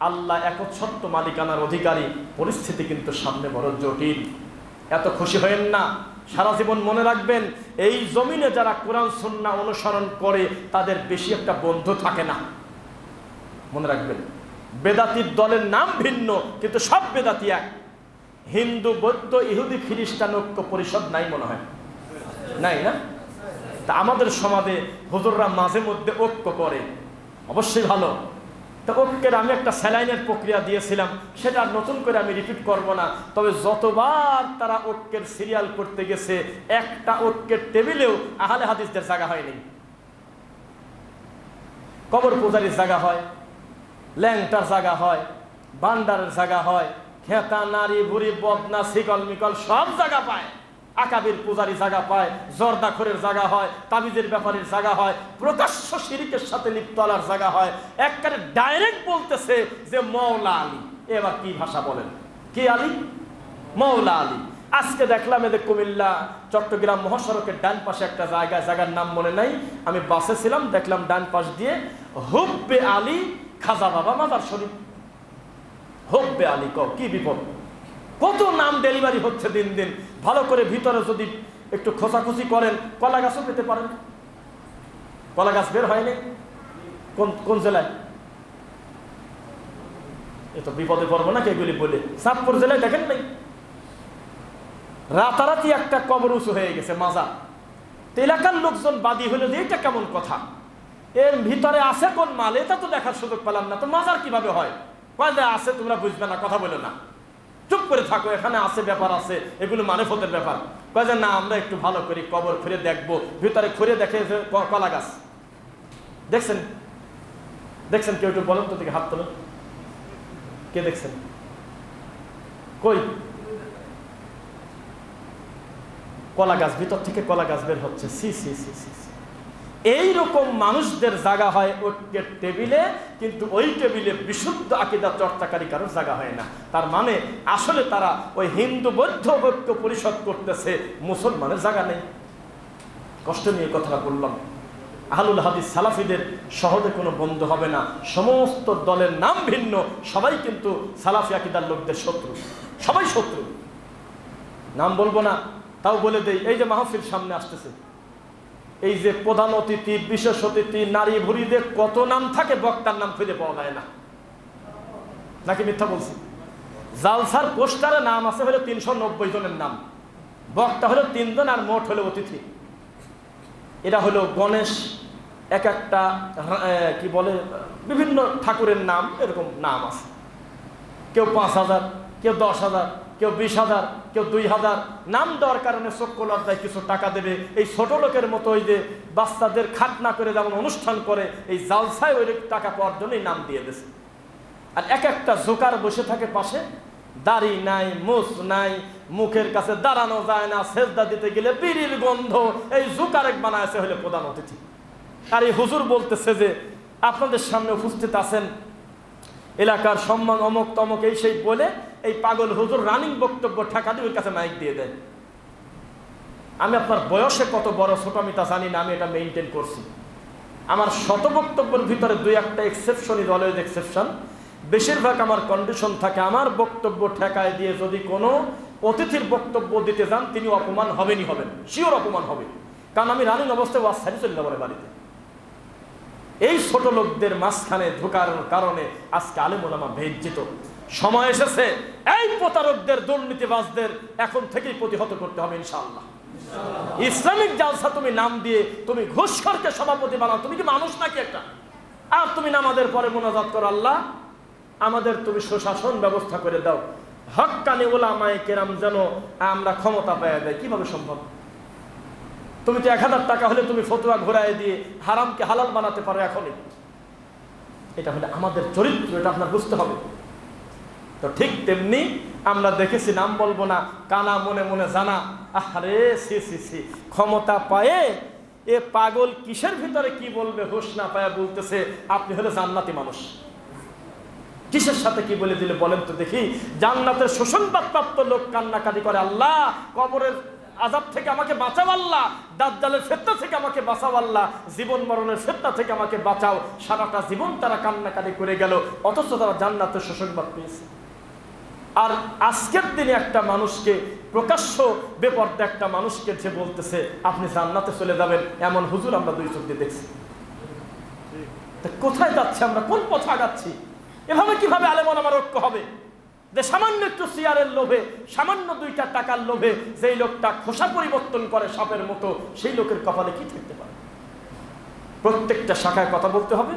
আল্লাহ একচ্ছত্ব মালিকানার অধিকারী। পরিস্থিতি কিন্তু সামনে বড় জটিল। এত খুশি হয়েন না। সারা জীবন মনে রাখবেন, এই জমিনে যারা কোরআন সন্না অনুসরণ করে, তাদের বেশি একটা বন্ধু থাকে না। মনে রাখবেন, বেদাতির দলের নাম ভিন্ন, কিন্তু সব বেদাতি এক। হিন্দু, বৌদ্ধ, ইহুদি, খ্রিস্টান ঐক্য পরিষদ নাই মনে হয়। নাই না? তা আমাদের সমাজে হুজুররা মাঝে মধ্যে ঐক্য করে। অবশ্যই ভালো। তা ঐক্যের আমি একটা স্যালাইনের প্রক্রিয়া দিয়েছিলাম, সেটা নতুন করে আমি রিপিট করব না। তবে যতবার তারা ঐক্যের সিরিয়াল করতে গেছে, একটা ঐক্যের টেবিলেও আহলে হাদিসদের জায়গা হয়নি। কবর পূজারির জায়গা হয়, ল্যাংটার জায়গা হয় বান্ডারের জায়গা হয়, খেতা, নারী, বুড়ি বদনা শিকল মিকল সব জায়গা পায়। আকাবির পূজারি জায়গা পায় জর্দাখরের জায়গা হয়, তাবিজের ব্যাপারের জায়গা হয়, প্রকাশ্য শিরিকের সাথে লিপ্ত আলার জায়গা হয়। একবারে ডাইরেক্ট বলতেছে যে মৌলা আলী। এবার কি ভাষা বলেন? কি আলী? মৌলা আলী। আজকে দেখলাম এদের কুমিল্লা, চট্টগ্রাম মহাসড়কের ডান পাশে একটা জায়গা, জায়গার নাম মনে নাই। আমি বাসে ছিলাম, দেখলাম ডান পাশ দিয়ে, হুব্বে আলী খাজা বাবা মাদার শরীফ। হুব্বে আলী ক কি বিপদ? কত নাম ডেলিভারি হচ্ছে দিন দিন। ভালো করে ভিতরে যদি একটু খোঁচাখুচি করেন, কলা গাছও পেতে পারেন। কলা গাছ বের হয়নি। কোন কোন জেলায়? এ তো বিপদে পড়ব না এগুলি বলে? সাতপুর জেলায় দেখেন নাই? রাতারাতি একটা কবর উঁচু হয়ে গেছে, মাজা। এলাকার লোকজন বাদী হলে যে এটা কেমন কথা? এর ভিতরে আছে কোন মাল? এটা তো দেখার সুযোগ পেলাম না। তো মাজার কীভাবে হয়? কয় আছে তোমরা বুঝবে না, কথা বলে না। চুপ করে থাকো, এখানে আছে ব্যাপার আছে, এগুলো মানে ফতের ব্যাপার। কয় যে, না, আমরা একটু ভালো করি, কবর খুঁড়ে দেখব। ভিতরে খুঁড়ে দেখে কলা গাছ। দেখছেন? দেখছেন কেউ একটু বলেন তো দিকে হাত তোলেন। কে দেখছেন? কই? কলা গাছ, ভিতর থেকে কলা গাছ বের হচ্ছে। সি সি সি সি সি। এইরকম মানুষদের জায়গা হয় ঐক্যের টেবিলে, কিন্তু ওই টেবিলে বিশুদ্ধ আকিদা চর্চাকারী কারোর জায়গা হয় না। তার মানে আসলে তারা ওই হিন্দু বৌদ্ধ ঐক্য পরিষদ করতেছে, মুসলমানের জায়গা নেই। কষ্ট নিয়ে কথাটা বললাম। আহলুল হাদিস সালাফিদের সহজে কোনো বন্ধু হবে না। সমস্ত দলের নাম ভিন্ন, সবাই কিন্তু সালাফি আকিদার লোকদের শত্রু। সবাই শত্রু। নাম বলব না, তাও বলে দেই, এই যে মাহফিল সামনে আসতেছে। এই যে প্রধান অতিথি, বিশেষ অতিথি, নারী ভুরিদের কত নাম থাকে বক্তার নাম খুঁজে পাওয়া যায় না। নাকি মিথ্যা বলছি? জালসার পোস্টারে নাম আছে হলো তিনশো নব্বই জনের নাম। বক্তা হলো তিনজন আর মোট হলো অতিথি। এরা হলো গণেশ, এক একটা কি বলে, বিভিন্ন ঠাকুরের নাম, এরকম নাম আছে। কেউ পাঁচ হাজার, কেউ দশ হাজার, কেউ বিশ হাজার কেউ দুই হাজার নাম দেওয়ার কারণে চক্র লজ্জায় কিছু টাকা দেবে। এই ছোট লোকের মতো ওই যে বাচ্চাদের খাতনা করে যেমন অনুষ্ঠান করে, এই জালসায় ওই টাকা পাওয়ার জন্যই নাম দিয়ে দিয়েছে। আর এক একটা জোকার বসে থাকে পাশে, দাড়ি নাই মুছ নাই, মুখের কাছে দাঁড়ানো যায় না, সেজদা দিতে গেলে বিড়ির গন্ধ, এই জোকার এক বানায় হলে প্রধান অতিথি। আর এই হুজুর বলতেছে যে, আপনাদের সামনে উপস্থিত আছেন এলাকার সম্মান অমক তমক এই সেই বলে এই পাগল হুজুর রানিং বক্তব্য ঠেকা দিয়ে ওর কাছে মাইক দিয়ে দেয়। আমি আপনার বয়সে কত বড় ছোট আমি তা জানি না, আমি এটা মেনটেন করছি। আমার শত বক্তব্যের ভিতরে দুই একটা এক্সেপশন এক্সেপশনই অলওয়েজ এক্সেপশন বেশিরভাগ আমার কন্ডিশন থাকে আমার বক্তব্য ঠেকায় দিয়ে যদি কোনো অতিথির বক্তব্য দিতে যান, তিনি অপমান হবেনই হবেন। শিওর অপমান হবে। কারণ আমি রানিং অবস্থায় ওয়াজ সারি চলে যাব বাড়িতে। এই ছোট লোকদের মাঝখানে ঢোকার কারণে আজকে আলেমুলামা ভেজ্জিত। সময় এসেছে, এই প্রতারকদের, দুর্নীতিবাজদের এখন থেকেই প্রতিহত করতে হবে ইনশাআল্লাহ। ইসলামিক জালসা তুমি নাম দিয়ে, তুমি ঘুষখরকে সভাপতি বানাও। তুমি কি মানুষ নাকি একটা? আর তুমি নামাদের পরে মোনাজাত করো, আল্লাহ, আমাদের তুমি সুশাসন ব্যবস্থা করে দাও। হক্কানি ওলামায় কেরাম যেন আমরা ক্ষমতা পাওয়া দেয়। কীভাবে সম্ভব? তুমি তো এক হাজার টাকা হলে তুমি ফতুয়া ঘোরায় দিয়ে হারামকে হালাল বানাতে পারো এখনই। এটা হলে আমাদের চরিত্র, এটা আপনার বুঝতে হবে। তো ঠিক তেমনি আমরা দেখেছি, নাম বলব না, কানা মনে মনে জানা। আরে সি সি সি, ক্ষমতা পায়ে এ পাগল কিসের ভিতরে কি বলবে, হুশ না পায়ে বলতেছে, আপনি হলে জান্নাতি মানুষ। কিসের সাথে কি বলে দিলে বলেন তো দেখি। জান্নাতের সুসংবাদ প্রাপ্ত লোক কান্নাকাটি করে, আল্লাহ, কবরের আজাব থেকে আমাকে বাঁচাও আল্লাহ। দাজ্জালের ফেতনা থেকে আমাকে বাঁচাও আল্লাহ। জীবন মরণের ফেতনা থেকে আমাকে বাঁচাও। সারাটা জীবন তারা কান্নাকাটি করে গেল। অথচ তারা জান্নাতের সুসংবাদ পেয়েছে। আর আজকের দিনে একটা মানুষকে, প্রকাশ্য বেপর্দা একটা মানুষকে যে বলতেছে, আপনি জান্নাতে চলে যাবেন। এমন হুজুর আমরা দুই চোখ দিয়ে দেখছি। কোথায় যাচ্ছে আমরা? কোন পথে আগাচ্ছি? এভাবে কীভাবে আলেমন আমার ঐক্য হবে? যে সামান্য একটু চেয়ারের লোভে, সামান্য দুইটা টাকার লোভে যেই লোকটা খোসা পরিবর্তন করে সাপের মতো, সেই লোকের কপালে কি থাকতে পারে? প্রত্যেকটা শাখায় কথা বলতে হবে